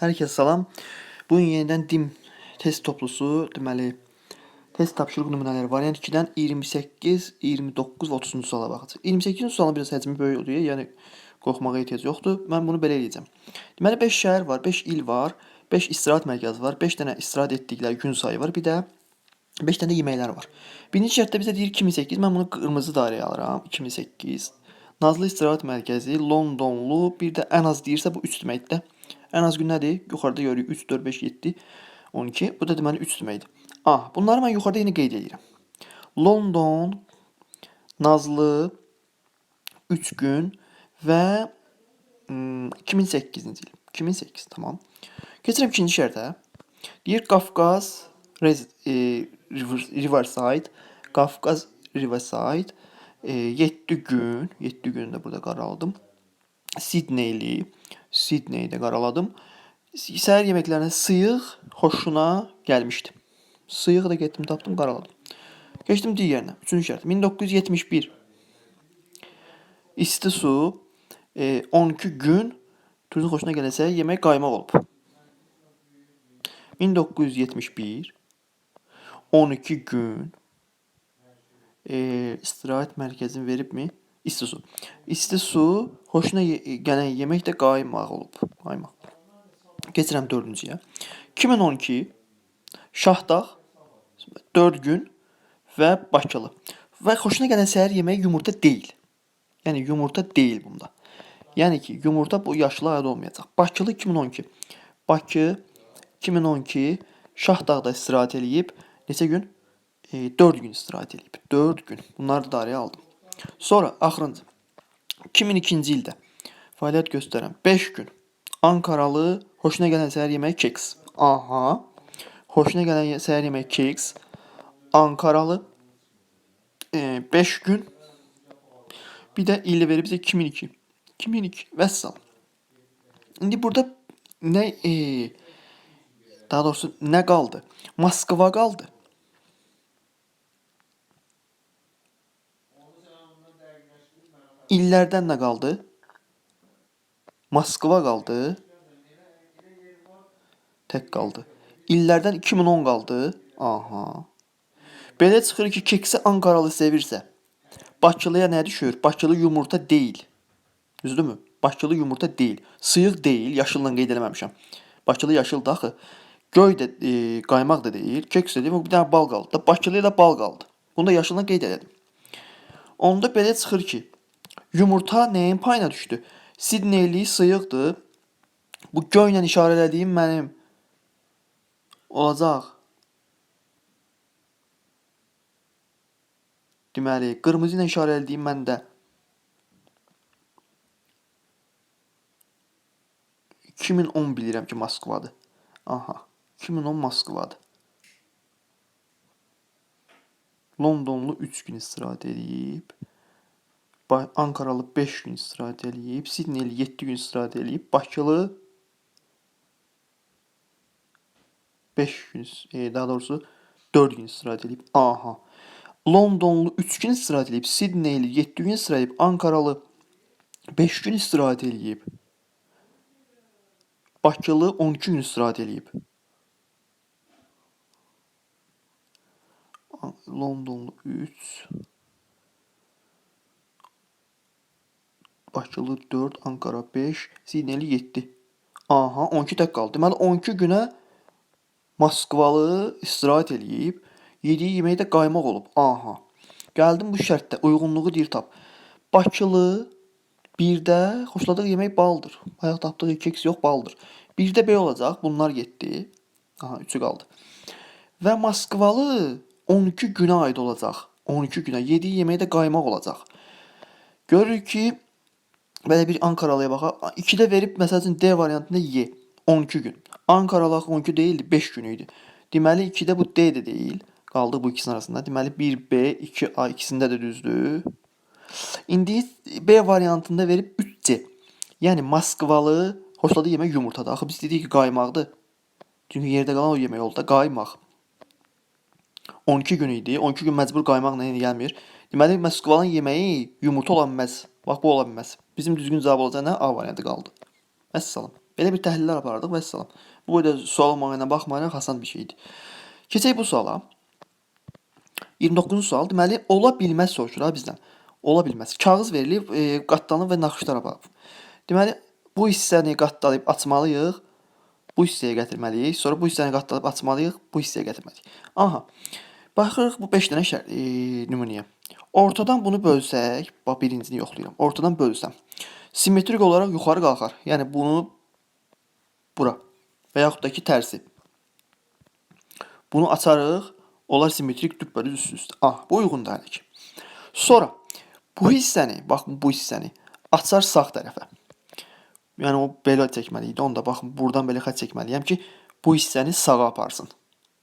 Herkese salam. Bugün yeniden dim test toplusu, deməli test tapşırıq nümunələri variant 2-dən 28, 29 və 30-cu suala baxacağıq. 28-ci sualın biraz həcmi böyük oluyor, yəni qorxmağa ehtiyac yoxdur. Mən bunu belə eləyəcəm. Deməli 5 şəhər var, 5 il var, 5 istirahət mərkəzi var, 5 dənə istirahət etdikləri gün sayı var, bir də 5 dənə yeməklər var. Birinci şərtdə bizə deyir 2008, mən bunu qırmızı dairəyə alıram. 2008. Nazlı istirahət mərkəzi, Londonlu, bir də ən az deyirsə bu 3 deməkdir. Ən az gün nədir? Yuxarıda görürük 3, 4, 5, 7, 12. Bu da deməli 3 deməkdir. Ah, bunları mən yuxarıda yenə qeyd edirəm. London, Nazlı, 3 gün və hmm, 2008-ci il. 2008, tamam. Keçirəm ikinci şərtə. Deyir Qafqaz, e, River- Riverside, Qafqaz Riverside, e, 7 gün, 7 gün də burada qaraladım. Sidneyli, Sidneydə qaraladım. Səhər yeməklərinə sıyıq xoşuna gəlmişdi. Sıyıq da getdim tapdım qaraladım. Keçdim digərinə. Üçüncü şərt. 1971. İsti su, e, 12 gün turizm xoşuna gələcək yemək qaymaq olub. 1971 12 gün e, istirahət mərkəzini veribmi? İsti su. İsti su xoşuna ye- gələn yemək də qaymaq olub. Qaymaq. Keçirəm dördüncüyə. 2012 Şahdağ 4 gün və Bakılı. Və xoşuna gələn səhər yeməyi yumurta deyil. Yəni yumurta deyil bunda. Yəni ki, yumurta bu yaşlı aid olmayacaq. Bakılı 2012. Bakı 2012 Şahdağda istirahət eləyib neçə gün? E, 4 gün istirahət eləyib. 4 gün. Bunları da dairəyə aldım. Sonra axırıncı 2002-ci ildə fəaliyyət göstərən 5 gün Ankaralı xoşuna gələn səhər yeməyi keks. Aha. Xoşuna gələn səhər yeməyi keks. Ankaralı 5 gün bir də ili verib bizə 2002. 2002 vəssalam. İndi burada nə e, daha doğrusu nə qaldı? Moskva qaldı. İllərdən nə qaldı? Moskva qaldı. Tək qaldı. İllərdən 2010 qaldı. Aha. Belə çıxır ki, keksi Ankaralı sevirsə, Bakılıya nə düşür? Bakılı yumurta deyil. Düzdürmü? Bakılı yumurta deyil. Sıyıq deyil, yaşılla qeyd eləməmişəm. Bakılı yaşıldır axı. Göy də e, qaymaq da deyil, keks də deyil, bir dənə bal qaldı. Da Bakılı ilə bal qaldı. Bunu da yaşılla qeyd elədim. Onda belə çıxır ki, yumurta nəyin payına düşdü? Sidneyli sıyıqdır. Bu göylə işarələdiyim mənim olacaq. Deməli, qırmızı ilə işarələdiyim məndə 2010 bilirəm ki, Moskvadır. Aha, 2010 Moskvadır. Londonlu 3 gün istirahət edib. Ankaralı 5 gün istirahət edib. Sidneyli 7 gün istirahət edib. Bakılı 5 gün, e, daha doğrusu 4 gün istirahət edib. Aha. Londonlu 3 gün istirahət edib. Sidneyli 7 gün istirahət edib. Ankaralı 5 gün istirahət edib. Bakılı 12 gün istirahət edib. Londonlu 3 Bakılı 4, Ankara 5, Sidneyli 7. Aha, 12 tək qaldı. Deməli 12 günə Moskvalı istirahət eləyib, yediyi yemək də qaymaq olub. Aha. Gəldim bu şərtdə uyğunluğu deyir tap. Bakılı bir də xoşladığı yemək baldır. Bayaq tapdığı keks yox, baldır. Bir də B olacaq. Bunlar getdi. Aha, 3-ü qaldı. Və Moskvalı 12 günə aid olacaq. 12 günə yediyi yemək də qaymaq olacaq. Görürük ki, belə bir Ankaralıya baxaq. 2-də verib məsəl üçün D variantında Y 12 gün. Ankaralı axı 12 deyildi, 5 gün idi. Deməli 2-də bu D də deyil. Qaldı bu ikisinin arasında. Deməli 1B, 2A ikisində də düzdür. İndi B variantında verib 3C. Yəni Moskvalı xoşladığı yemək yumurtadır. Axı biz dedik ki, qaymaqdır. Çünki yerdə qalan o yemək oldu da qaymaq. 12 gün idi. 12 gün məcbur qaymaqla yenə gəlmir. Deməli Moskvanın yeməyi yumurta ola bilməz. Bax bu ola bilməz. Bizim düzgün cavab olacaq nə? A variantı qaldı. Vəssalam. Belə bir təhlillər apardıq və salam. Bu boyda sual olmağına baxmayaraq asan bir şeydir. Keçək bu suala. 29-cu sual deməli ola bilməz soruşur ha bizdən. Ola bilməz. Kağız verilib, e, qatlanıb və naxışlar aparıb. Deməli bu hissəni qatlayıb açmalıyıq. Bu hissəyə gətirməliyik. Sonra bu hissəni qatlayıb açmalıyıq. Bu hissəyə gətirməliyik. Aha. Baxırıq bu 5 dənə şər e, nümunəyə. Ortadan bunu bölsək, bax birincini yoxlayıram. Ortadan bölsəm, simmetrik olaraq yuxarı qalxar. Yəni bunu bura və yaxud da ki tərsi. Bunu açarıq, olar simmetrik düpbədüz üst üstə. Ah, bu uyğundur hələ ki. Sonra bu hissəni, baxın bu hissəni açar sağ tərəfə. Yəni o belə çəkməli idi. Onu da baxın buradan belə xətt çəkməliyəm ki, bu hissəni sağa aparsın.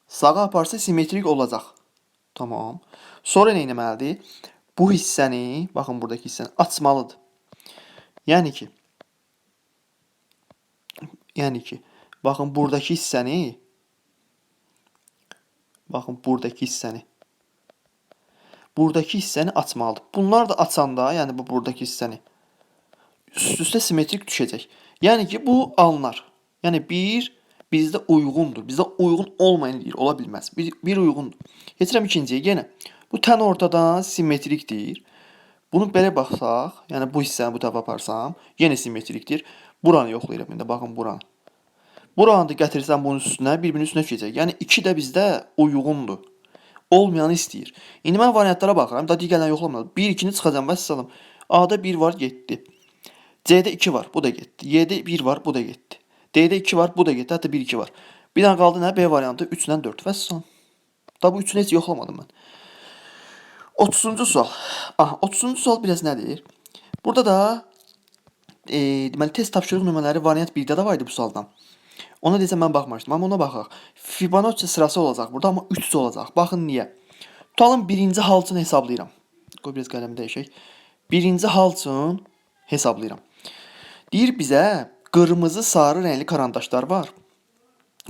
Sağa aparsa simmetrik olacaq. Tamam. Sonra nə etməlidir? Bu hissəni, baxın buradakı hissəni açmalıdır. Yəni ki, yəni ki, baxın buradakı hissəni Baxın buradakı hissəni. Buradakı hissəni açmalıdır. Bunlar da açanda, yəni bu buradakı hissəni üst-üstə simmetrik düşəcək. Yəni ki, bu alınar. Yəni 1 bizdə uyğundur. Bizdə uyğun olmayan deyir, ola bilməz. Bir, bir uyğundur. Keçirəm ikinciyə yenə. Bu tən ortadan simmetrikdir. Bunu belə baxsaq, yəni bu hissəni bu tərəfə aparsam, yenə simmetrikdir. Buranı yoxlayıram indi. Baxın buranı. Buranı da gətirsəm bunun üstünə, bir-birinin üstünə keçəcək. Yəni 2 də bizdə uyğundur. Olmayanı istəyir. İndi mən variantlara baxıram. Da digərlərini yoxlamıram. 1 2-ni çıxacam vəssalam. A-da 1 var, getdi. C-də 2 var, bu da getdi. Y-də 1 var, bu da getdi. D-də 2 var, bu da getdi. Hətta 1 2 var. Bir dənə qaldı nə? B variantı 3-dən 4 vəssalam. Da bu 3-ünü heç yoxlamadım mən. 30-cu sual. Ah, 30-cu sual biraz nədir? Burada da e, deməli test tapşırıq nümunələri variant 1-də də var bu sualdan. Ona desəm mən baxmamışdım, amma ona baxaq. Fibonacci sırası olacaq burada, amma 3 olacaq. Baxın niyə? Tutalım birinci hal üçün hesablayıram. Qoy biraz qələmi dəyişək. Birinci hal üçün hesablayıram. Deyir bizə qırmızı, sarı rəngli karandaşlar var.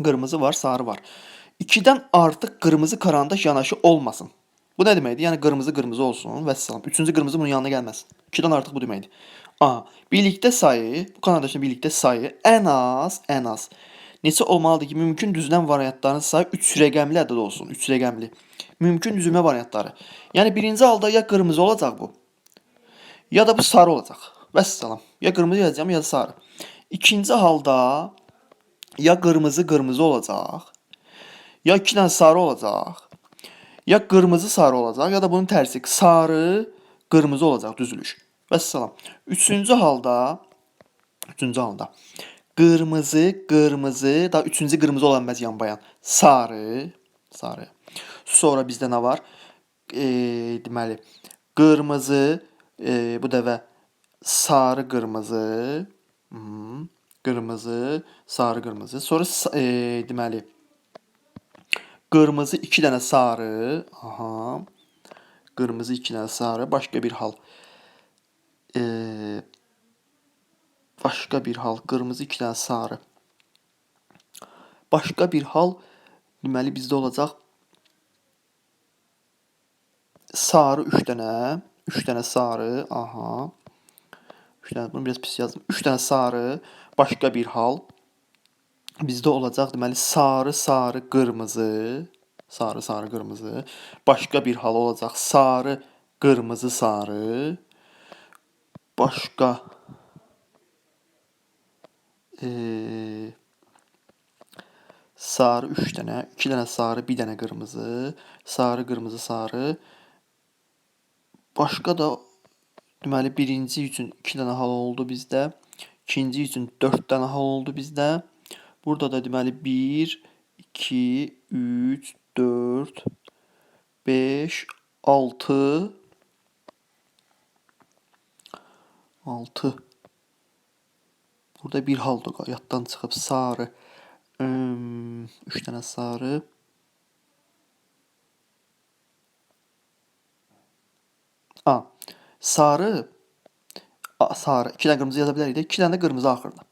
Qırmızı var, sarı var. 2-dən artıq qırmızı karandaş yanaşı olmasın. Bu nə deməkdir? Yəni qırmızı qırmızı olsun və salam. Üçüncü qırmızı bunun yanına gəlməsin. 2-dən artıq bu deməkdir. A. Birlikdə sayı, bu karandaşın birlikdə sayı ən az, ən az neçə olmalıdır ki, mümkün düzülən variantların sayı 3 rəqəmli ədəd olsun, 3 rəqəmli. Mümkün düzülmə variantları. Yəni birinci halda ya qırmızı olacaq bu, ya da bu sarı olacaq. Vəssalam. Ya qırmızı yazacağım, ya da sarı. İkinci halda ya qırmızı qırmızı olacaq, ya iki dənə sarı olacaq, ya qırmızı sarı olacaq, ya da bunun tərsi sarı qırmızı olacaq düzülüş. Vəssalam. Üçüncü halda üçüncü halda qırmızı, qırmızı, da üçüncü qırmızı olan məz yan bayan. Sarı, sarı. Sonra bizdə nə var? E, deməli, qırmızı, e, bu dəfə sarı qırmızı, hmm, qırmızı, sarı qırmızı. Sonra e, deməli, qırmızı iki dənə sarı, aha. Qırmızı iki dənə sarı, başqa bir hal. Eee Başqa bir hal qırmızı iki dənə sarı. Başqa bir hal deməli bizdə olacaq sarı 3 dənə, 3 dənə sarı, aha. 3 dənə bunu biraz pis yazdım. 3 dənə sarı, başqa bir hal bizdə olacaq deməli sarı, sarı, qırmızı, sarı, sarı, qırmızı. Başqa bir hal olacaq sarı, qırmızı, sarı. Başqa ee, sarı 3 dənə, 2 dənə sarı, 1 dənə qırmızı, sarı, qırmızı, sarı. Başqa da deməli birinci üçün 2 dənə hal oldu bizdə. İkinci üçün 4 dənə hal oldu bizdə. Burada da deməli 1 2 3 4 5 6 6 Burada bir halda yatdan çıxıb sarı. 3 dənə sarı. A. Sarı. A, sarı. 2 dənə qırmızı yaza bilərik də. 2 dənə də qırmızı axırda.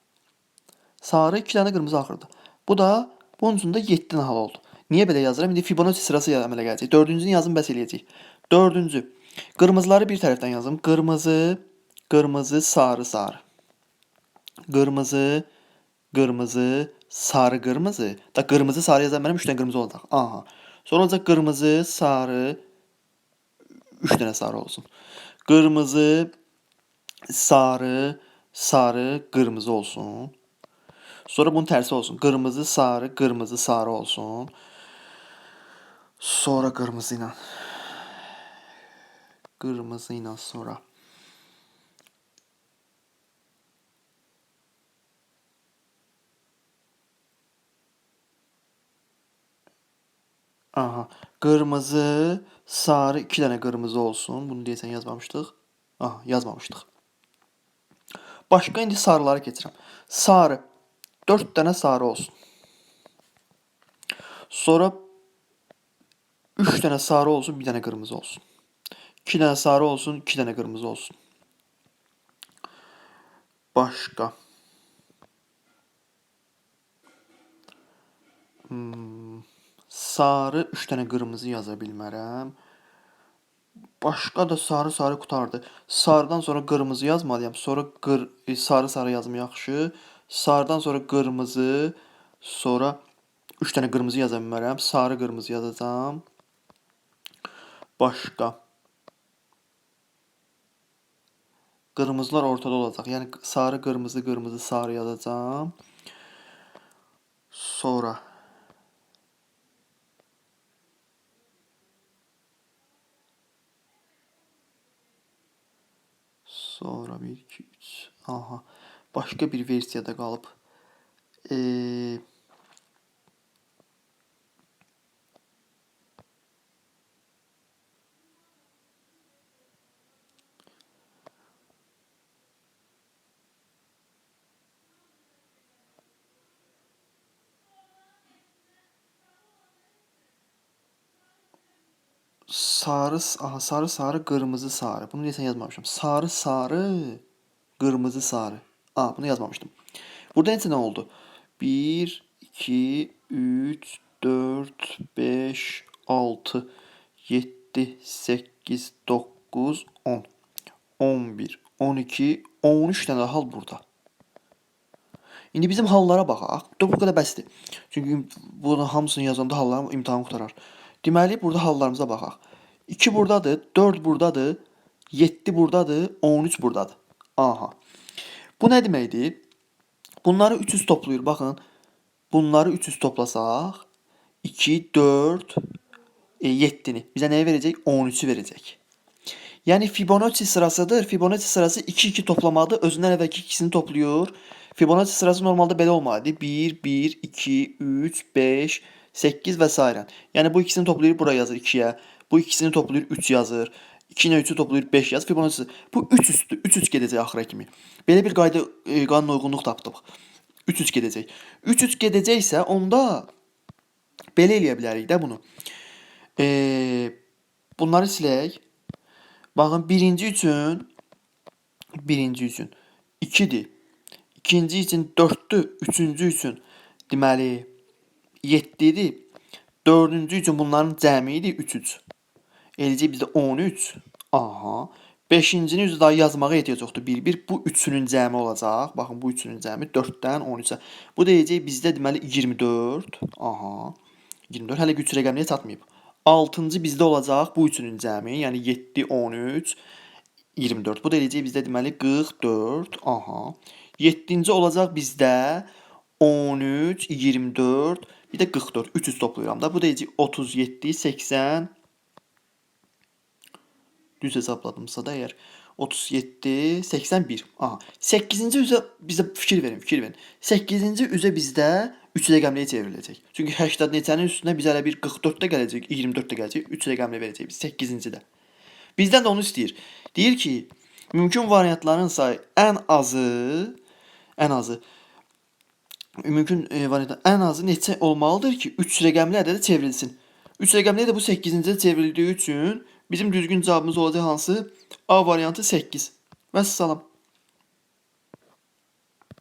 Sarı, 2 dənə qırmızı axırda. Bu da bunun üçün də 7 dənə hal oldu. Niyə belə yazıram? İndi Fibonacci sırası əmələ gələcək. Dördüncünü yazım bəs eləyəcək. Dördüncü. Qırmızıları bir tərəfdən yazım. Qırmızı, qırmızı, sarı, sarı. Qırmızı, Qırmızı, sarı, qırmızı. Da qırmızı, sarı yazan mənim 3 dənə qırmızı olacaq. Aha. Sonra olacaq qırmızı, sarı, 3 dənə sarı olsun. Qırmızı, sarı, sarı, qırmızı olsun. Sonra bunun tersi olsun. Qırmızı, sarı, qırmızı, sarı olsun. Sonra qırmızı ilə. Qırmızı ilə sonra. Aha. Qırmızı, sarı, iki dənə qırmızı olsun. Bunu deyəsən yazmamışdıq. Aha, yazmamışdıq. Başqa indi sarılara keçirəm. Sarı. 4 dənə sarı olsun. Sonra 3 dənə sarı olsun, bir dənə qırmızı olsun. 2 dənə sarı olsun, 2 dənə qırmızı olsun. Başqa. Hmm, sarı 3 dənə qırmızı yaza bilmərəm. Başqa da sarı sarı qutardı. Sarıdan sonra qırmızı yazmalıyam. Sonra qır sarı sarı yazım yaxşı. Sarıdan sonra qırmızı, sonra 3 dənə qırmızı yaza bilmərəm. Sarı qırmızı yazacağam. Başqa. Qırmızılar ortada olacaq. Yəni sarı, qırmızı, qırmızı, sarı yazacağam. Sonra Sonra 1 2 3. Aha. Başqa bir versiyada qalıb. Eee sarı, aha sarı sarı, qırmızı sarı. Bunu deyəsən yazmamışam. Sarı sarı, qırmızı sarı. Aa, bunu yazmamışdım. Burada neçə nə oldu? 1 2 3 4 5 6 7 8 9 10 11 12 13 dənə hal burada. İndi bizim hallara baxaq. Dur bu qədər bəsdir. Çünki bunun hamısını yazanda hallarım imtahan qutarar. Deməli burada hallarımıza baxaq. 2 burdadır, 4 burdadır, 7 burdadır, 13 burdadır. Aha. Bu nə deməkdir? Bunları 300 toplayır. Baxın. Bunları 300 toplasaq 2, 4, e, 7-ni bizə nəyi verəcək? 13-ü verəcək. Fibonacci sırasıdır. Fibonacci sırası 2 2 toplamadır. Özündən əvvəlki ikisini toplayır. Fibonacci sırası normalda belə olmalıdır. 1 1 2 3 5 8 və s. Yəni bu ikisini toplayır, bura yazır 2-yə. Bu ikisini toplayır, 3 yazır. 2 ilə 3-ü toplayır, 5 yaz. Fibonacci bu 3 üstü, 3 3 gedəcək axıra kimi. Belə bir qayda e, qanuna uyğunluq tapdıq. 3 3 gedəcək. 3 3 gedəcəksə onda belə eləyə bilərik də bunu. Eee bunları silək. Baxın birinci üçün birinci üçün 2-dir. İkinci üçün 4-dür. Üçüncü üçün deməli 7-dir. Dördüncü üçün bunların cəmi idi 3-3. Eləcək bizdə 13. Aha. Beşincini üzü daha yazmağa ehtiyac yoxdur. 1 1 bu üçünün cəmi olacaq. Baxın bu üçünün cəmi 4-dən 13-ə. Bu deyəcək bizdə deməli 24. Aha. 24 hələ güc rəqəminə çatmayıb. 6-cı bizdə olacaq bu üçünün cəmi, yəni 7 13 24. Bu da eləyəcək bizdə deməli 44. Aha. 7-ci olacaq bizdə 13 24 bir də 44. 300 toplayıram da. Bu da eləyəcək 37 80 düz hesabladımsa da əgər 37 81. Aha. 8-ci üzə bizə fikir verin, fikir verin. 8-ci üzə bizdə 3 rəqəmliyə çevriləcək. Çünki 80 neçənin üstünə bizə hələ bir 44 də gələcək, 24 də gələcək, 3 rəqəmli verəcək biz 8-ci də. Bizdən də onu istəyir. Deyir ki, mümkün variantların sayı ən azı ən azı mümkün e, variantın ən azı neçə olmalıdır ki, 3 rəqəmli ədədə çevrilsin. 3 rəqəmli də bu 8-ci çevrildiyi üçün bizim düzgün cavabımız olacaq hansı? A variantı 8. Vəssalam.